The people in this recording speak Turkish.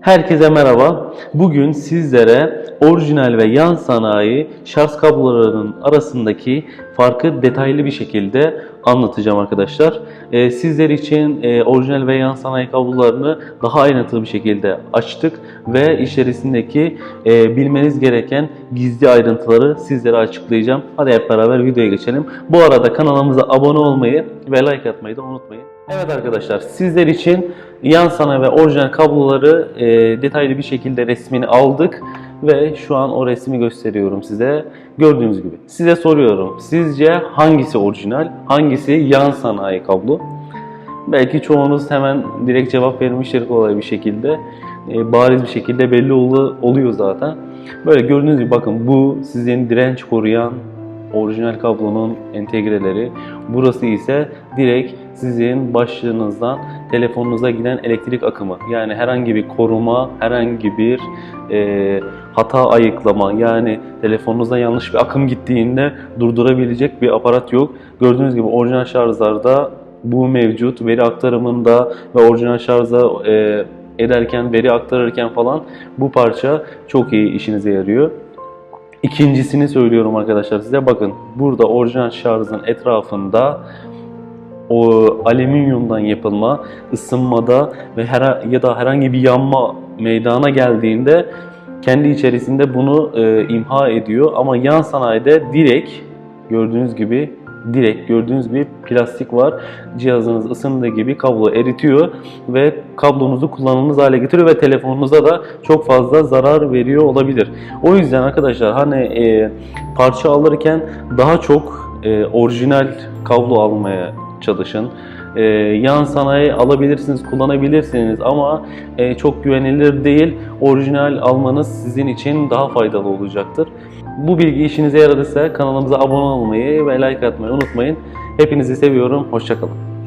Herkese merhaba. Bugün sizlere orijinal ve yan sanayi şarj kablolarının arasındaki farkı detaylı bir şekilde anlatacağım arkadaşlar. Ee, sizler için e, orijinal ve yan sanayi kablolarını daha ayrıntılı bir şekilde açtık ve içerisindeki e, bilmeniz gereken gizli ayrıntıları sizlere açıklayacağım. Hadi hep beraber videoya geçelim. Bu arada kanalımıza abone olmayı ve like atmayı da unutmayın. Evet arkadaşlar sizler için yan sanayi ve orijinal kabloları e, detaylı bir şekilde resmini aldık ve şu an o resmi gösteriyorum size. Gördüğünüz gibi. Size soruyorum. Sizce hangisi orijinal, hangisi yan sanayi kablo? Belki çoğunuz hemen direkt cevap vermiştir kolay bir şekilde. E, bariz bir şekilde belli olu- oluyor zaten. Böyle gördüğünüz gibi bakın bu sizin direnç koruyan orijinal kablonun entegreleri. Burası ise direkt sizin başlığınızdan telefonunuza giden elektrik akımı. Yani herhangi bir koruma, herhangi bir e, hata ayıklama yani telefonunuzdan yanlış bir akım gittiğinde durdurabilecek bir aparat yok. Gördüğünüz gibi orijinal şarjlarda bu mevcut. Veri aktarımında ve orijinal şarja e, ederken, veri aktarırken falan bu parça çok iyi işinize yarıyor. İkincisini söylüyorum arkadaşlar size. Bakın burada orijinal şarjın etrafında o alüminyumdan yapılma ısınmada ve her ya da herhangi bir yanma meydana geldiğinde kendi içerisinde bunu e, imha ediyor ama yan sanayide direkt gördüğünüz gibi direkt gördüğünüz gibi plastik var. Cihazınız ısındığı gibi kablo eritiyor ve kablonuzu kullanılmaz hale getiriyor ve telefonunuza da çok fazla zarar veriyor olabilir. O yüzden arkadaşlar hani e, parça alırken daha çok e, orijinal kablo almaya çalışın. E, yan sanayi alabilirsiniz, kullanabilirsiniz ama e, çok güvenilir değil. Orijinal almanız sizin için daha faydalı olacaktır. Bu bilgi işinize yaradıysa kanalımıza abone olmayı ve like atmayı unutmayın. Hepinizi seviyorum. Hoşçakalın.